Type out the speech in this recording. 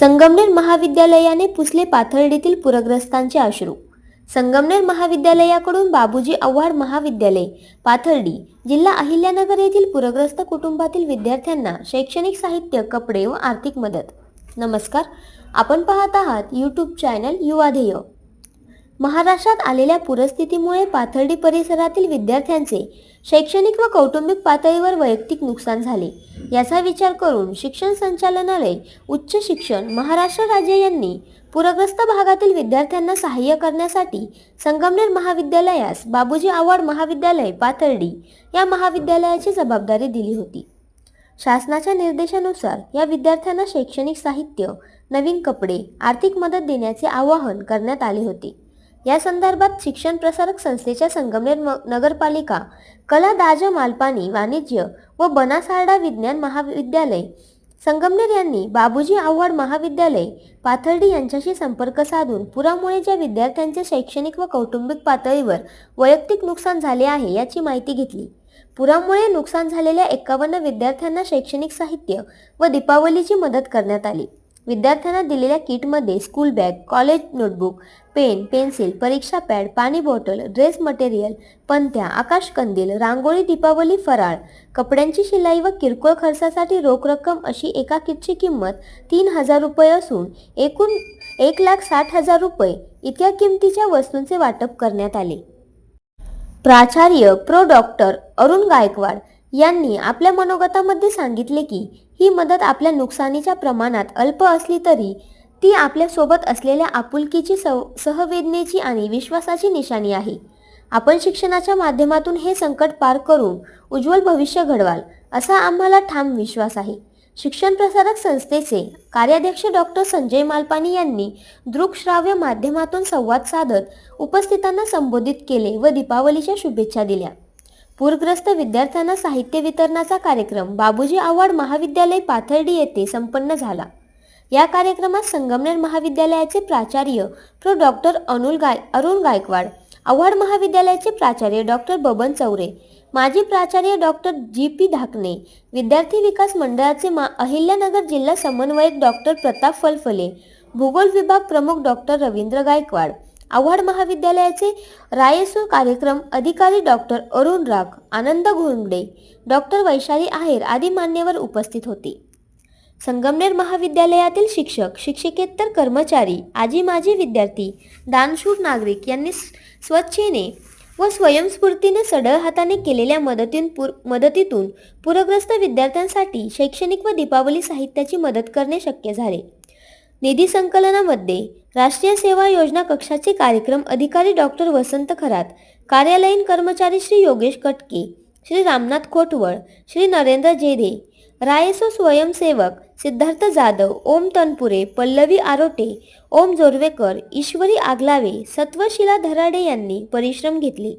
संगमनेर महाविद्यालयाने पुसले पाथर्डीतील पूरग्रस्तांचे अश्रू. संगमनेर महाविद्यालयाकडून बाबूजी आव्हाड महाविद्यालय पाथर्डी जिल्हा अहिल्यानगर येथील पूरग्रस्त कुटुंबातील विद्यार्थ्यांना शैक्षणिक साहित्य कपडे व आर्थिक मदत. नमस्कार. आपण पाहत आहात यूट्यूब चॅनल युवाधेय. महाराष्ट्रात आलेल्या पूरस्थितीमुळे पाथर्डी परिसरातील विद्यार्थ्यांचे शैक्षणिक व कौटुंबिक पातळीवर वैयक्तिक नुकसान झाले. याचा विचार करून शिक्षण संचालनालय उच्च शिक्षण महाराष्ट्र राज्य यांनी पूरग्रस्त भागातील विद्यार्थ्यांना सहाय्य करण्यासाठी संगमनेर महाविद्यालयास बाबूजी आव्हाड महाविद्यालय पाथर्डी या महाविद्यालयाची जबाबदारी दिली होती. शासनाच्या निर्देशानुसार या विद्यार्थ्यांना शैक्षणिक साहित्य नवीन कपडे आर्थिक मदत देण्याचे आवाहन करण्यात आले होते. या संदर्भात शिक्षण प्रसारक संस्थेच्या संगमनेर नगरपालिका कला दाज मालपाणी वाणिज्य व बनासारडा विज्ञान महाविद्यालय संगमनेर यांनी बाबूजी आव्हाड महाविद्यालय पाथर्डी यांच्याशी संपर्क साधून पुरामुळे ज्या विद्यार्थ्यांचे शैक्षणिक व कौटुंबिक पातळीवर वैयक्तिक नुकसान झाले आहे याची माहिती घेतली. पुरामुळे नुकसान झालेल्या एकावन्न विद्यार्थ्यांना शैक्षणिक साहित्य व दीपावलीची मदत करण्यात आली. विद्यार्थ्यांना दिलेल्या किटमध्ये school bag college notebook pen pencil परीक्षा पॅड पाणी बॉटल ड्रेस मटेरियल पंत्या आकाशकंदील रांगोळी दीपावली फराळ कपड्यांची शिलाई व किरकोळ खर्चासाठी रोख रक्कम अशी एका किटची किंमत तीन हजार रुपये असून एकूण एक लाख साठ हजार रुपये इतक्या किमतीच्या वस्तूंचे वाटप करण्यात आले. प्राचार्य प्रो डॉक्टर अरुण गायकवाड यांनी आपल्या मनोगतामध्ये सांगितले की ही मदत आपल्या नुकसानीच्या प्रमाणात अल्प असली तरी ती आपल्यासोबत असलेल्या आपुलकीची सव सहवेदनेची आणि विश्वासाची निशाणी आहे. आपण शिक्षणाच्या माध्यमातून हे संकट पार करून उज्ज्वल भविष्य घडवाल असा आम्हाला ठाम विश्वास आहे. शिक्षण प्रसारक संस्थेचे कार्याध्यक्ष डॉक्टर संजय मालपानी यांनी दृकश्राव्य माध्यमातून संवाद साधत उपस्थितांना संबोधित केले व दीपावलीच्या शुभेच्छा दिल्या. पूरग्रस्त विद्यार्थ्यांना साहित्य वितरणाचा कार्यक्रम बाबूजी आव्हाड महाविद्यालय पाथर्डी येथे संपन्न झाला. या कार्यक्रमात संगमनेर महाविद्यालयाचे प्राचार्य प्रो. डॉक्टर अनुल गाय अरुण गायकवाड आव्हाड महाविद्यालयाचे प्राचार्य डॉक्टर बबन चौरे माजी प्राचार्य डॉक्टर जी पी ढाकणे विद्यार्थी विकास मंडळाचे मा अहिल्यानगर जिल्हा समन्वयक डॉक्टर प्रताप फलफले भूगोल विभाग प्रमुख डॉक्टर रवींद्र गायकवाड आव्हाड महाविद्यालयाचे रायसूर कार्यक्रम अधिकारी डॉक्टर अरुण राग आनंद घोंगडे डॉक्टर वैशाली आहेर आदी मान्यवर उपस्थित होते. संगमनेर महाविद्यालयातील शिक्षक शिक्षकेतर कर्मचारी आजी माजी विद्यार्थी दानशूर नागरिक यांनी स्वच्छेने व स्वयंस्फूर्तीने सढळ हाताने केलेल्या मदतीन पुर मदतीतून पूरग्रस्त विद्यार्थ्यांसाठी शैक्षणिक व दीपावली साहित्याची मदत करणे शक्य झाले. निधी संकलनामध्ये राष्ट्रीय सेवा योजना कक्षाचे कार्यक्रम अधिकारी डॉक्टर वसंत खरात कार्यालयीन कर्मचारी श्री योगेश कटके श्री रामनाथ खोटवळ श्री नरेंद्र जेधे रायसो स्वयंसेवक सिद्धार्थ जाधव ओम तनपुरे पल्लवी आरोटे ओम जोरवेकर ईश्वरी आगलावे सत्वशिला धराडे यांनी परिश्रम घेतले.